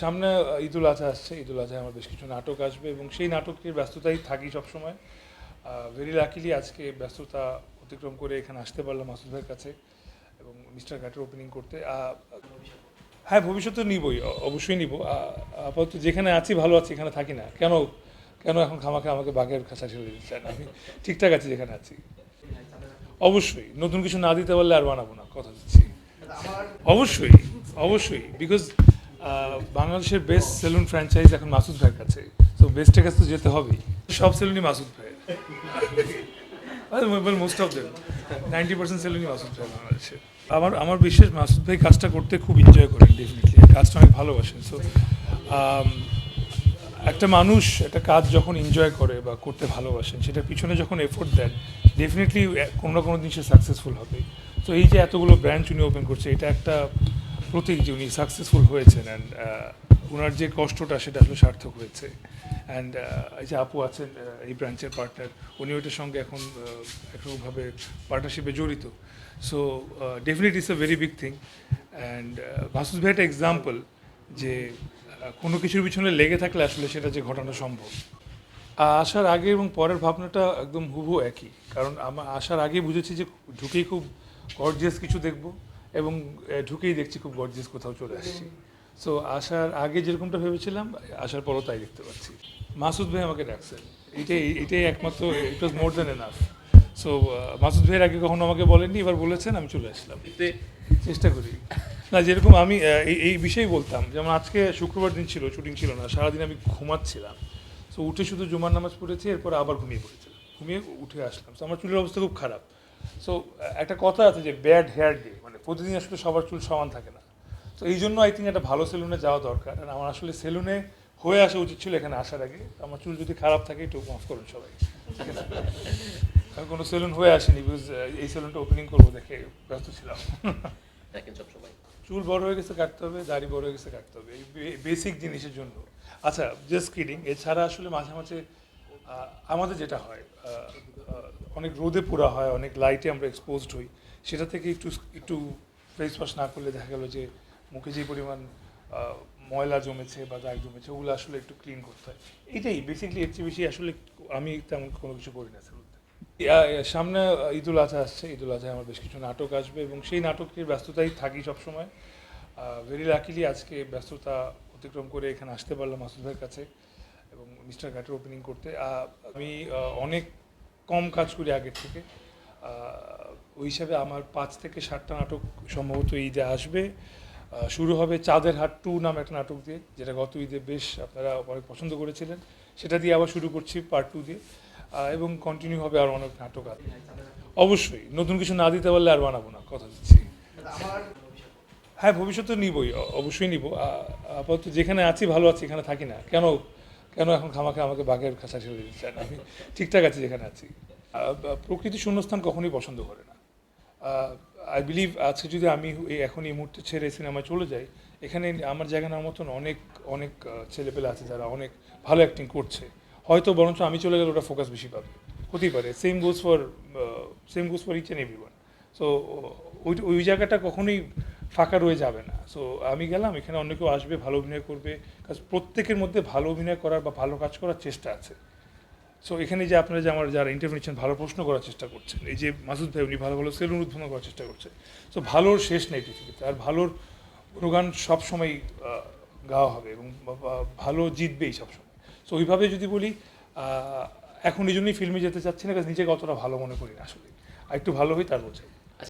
সামনে ঈদুল আজহা আসছে। ঈদুল আজহায় আমার বেশ কিছু নাটক আসবে এবং সেই নাটকের ব্যস্ততাই থাকি সবসময়। ভেরি লাকিলি আজকে ব্যস্ততা অতিক্রম করে এখানে আসতে পারলাম মাসুদ ভাইয়ের কাছে এবং মিস্টার ঘাটের ওপেনিং করতে। হ্যাঁ ভবিষ্যতে নিবই অবশ্যই নিব। আপাতত যেখানে আছি, ভালো আছি, এখানে থাকি না। কেন কেন এখন খামাকে আমাকে বাঘের খাঁচা ছেড়ে দিতে চান আমি ঠিকঠাক আছি যেখানে আছি। অবশ্যই, নতুন কিছু না দিতে পারলে আর বানাবো না, কথা দিচ্ছি। অবশ্যই অবশ্যই বিকজ বাংলাদেশের বেস্ট সেলুন ফ্র্যাঞ্চাইজ এখন মাসুদ ভাইয়ের কাছে। তো বেস্টের কাছে তো যেতে হবেই। সব সেলুনই মাসুদ ভাইয়ের। Most of them ninety percent সেলুনই Masud ভাই বাংলাদেশে। আমার আমার বিশ্বাস মাসুদ ভাই কাজটা করতে খুব এনজয় করেন ডেফিনেটলি কাজটা অনেক ভালোবাসেন। সো একটা মানুষ, একটা কাজ যখন এনজয় করে বা করতে ভালোবাসেন সেটা পিছনে যখন এফোর্ট দেন ডেফিনেটলি কোনো না কোনো দিন সে সাকসেসফুল হবে। তো এই যে এতগুলো ব্র্যাঞ্চ উনি ওপেন করছে, এটা একটা প্রতীক যে উনি সাকসেসফুল হয়েছেন অ্যান্ড ওনার যে কষ্টটা সেটা আসলে সার্থক হয়েছে। অ্যান্ড এই যে আপু আছেন এই ব্রাঞ্চের পার্টনার উনি ওইটার সঙ্গে এখন একরকমভাবে পার্টনারশিপে জড়িত। So definitely it's a very big thing and Masud ভাই একটা এক্সাম্পল যে কোনো কিছুর পিছনে লেগে থাকলে আসলে সেটা যে ঘটানো সম্ভব। আসার আগে এবং পরের ভাবনাটা একদম হুবহু একই। কারণ আমার আসার আগেই বুঝেছি যে ঢুকেই খুব গর্জিয়াস কিছু দেখব। এবং ঢুকেই দেখছি খুব গর্জিস কোথাও চলে আসছি। সো আসার আগে যেরকমটা ভেবেছিলাম, আসার পরও তাই দেখতে পাচ্ছি। মাসুদ ভাই আমাকে ডাকছেন এটাই এটাই একমাত্র it was more than enough so Masud ভাইয়ের আগে কখনো আমাকে বলেননি, এবার বলেছেন, আমি চলে আসলাম। চেষ্টা করি। না, যেরকম আমি এই বিষয়েই বলতাম, যেমন আজকে শুক্রবার দিন ছিল শুটিং ছিল না, সারাদিন আমি ঘুমাচ্ছিলাম। সো উঠে শুধু জুমার নামাজ পড়েছি, এরপর আবার ঘুমিয়ে পড়েছিলাম। ঘুমিয়ে উঠে আসলাম। সো আমার চুলের অবস্থা খুব খারাপ। সো একটা কথা আছে যে ব্যাড হেয়ার ডে মানে প্রতিদিন আসলে সবার চুল সমান থাকে না। তো এই জন্য আই থিঙ্ক একটা ভালো সেলুনে যাওয়া দরকার। আর আমার আসলে সেলুনে হয়ে আসা উচিত ছিল এখানে আসার আগে। আমার চুল যদি খারাপ থাকে একটু মাফ করুন সবাই। আমি কোনো সেলুন হয়ে আসেনি বিকজ এই সেলুনটা ওপেনিং করব দেখে ব্যস্ত ছিলাম। চুল বড় হয়ে গেছে কাটতে হবে দাড়ি বড় হয়ে গেছে কাটতে হবে। এই বেসিক জিনিসের জন্য। আচ্ছা জাস্ট কিডিং এছাড়া আসলে মাঝে মাঝে আমাদের যেটা হয় অনেক রোদে পোড়া হয়, অনেক লাইটে আমরা এক্সপোজড হই। সেটা থেকে একটু একটু ফেস ওয়াশ না করলে দেখা গেলো যে মুখে যে পরিমাণ ময়লা জমেছে বা দাগ জমেছে, ওগুলো আসলে একটু ক্লিন করতে হয়। এইটাই বেসিকলি এর চেয়ে বেশি আসলে আমি তেমন কোনো কিছু করি না সামনে ঈদুল আজহা আসছে, ঈদুল আজহায় আমার বেশ কিছু নাটক আসবে এবং সেই নাটকের ব্যস্ততাই থাকি সবসময়। ভেরি লাকিলি আজকে ব্যস্ততা অতিক্রম করে এখানে আসতে পারলাম মাসুদ ভাইয়ের কাছে এবং মিস্টার ঘাটের ওপেনিং করতে। আমি অনেক কম কাজ করি আগের থেকে। ওই হিসাবে আমার পাঁচ থেকে সাতটা নাটক সম্ভবত ঈদে আসবে। শুরু হবে চাঁদের হাট টু নাম একটা নাটক দিয়ে, যেটা গত ঈদে বেশ আপনারা অনেক পছন্দ করেছিলেন। সেটা দিয়ে আবার শুরু করছি পার্ট টু দিয়ে। এবং কন্টিনিউ হবে আর অনেক নাটক আছে অবশ্যই, নতুন কিছু না দিতে পারলে আর বানাবো না, কথা দিচ্ছি। হ্যাঁ ভবিষ্যতে নিবই অবশ্যই নিব। আপাতত যেখানে আছি, ভালো আছি, এখানে থাকি না। কেন? কেন এখন খামাকে আমাকে বাঘের খাঁচা ছেড়ে দিতে চান আমি ঠিকঠাক আছি যেখানে আছি। প্রকৃতি শূন্যস্থান কখনোই পছন্দ করে না। আই বিলিভ আজকে যদি আমি এখন এই মুহূর্তে ছেড়ে সিনেমায় চলে যাই, এখানে আমার জায়গা নেওয়ার মতন অনেক অনেক ছেলেপেলে আছে যারা অনেক ভালো অ্যাক্টিং করছে। হয়তো বরঞ্চ আমি চলে গেলে ওটা ফোকাস বেশি পাবে। হতেই পারে। Same goes for same goes for each and every one so ওই ওই জায়গাটা কখনোই ফাঁকা রয়ে যাবে না। সো আমি গেলাম, এখানে অন্য কেউ আসবে, ভালো অভিনয় করবে। কাজ প্রত্যেকের মধ্যে ভালো অভিনয় করার বা ভালো কাজ করার চেষ্টা আছে। সো এখানে যে আপনারা যে আমার যারা ইন্টারভিউ ভালো প্রশ্ন করার চেষ্টা করছেন। এই যে মাসুদ ভাই, উনি ভালো ভালো সেলুন উদ্বোধন করার চেষ্টা করছে। সো ভালোর শেষ নেই পৃথিবীতে। আর ভালোর গুণগান সবসময় গাওয়া হবে এবং ভালো জিতবেই সবসময় সো ওইভাবে যদি বলি এখন এই জন্যই ফিল্মে যেতে চাচ্ছি না, কারণ নিজেকে অতটা ভালো মনে করি না আসলে। আর একটু ভালো হই, তারপর চাই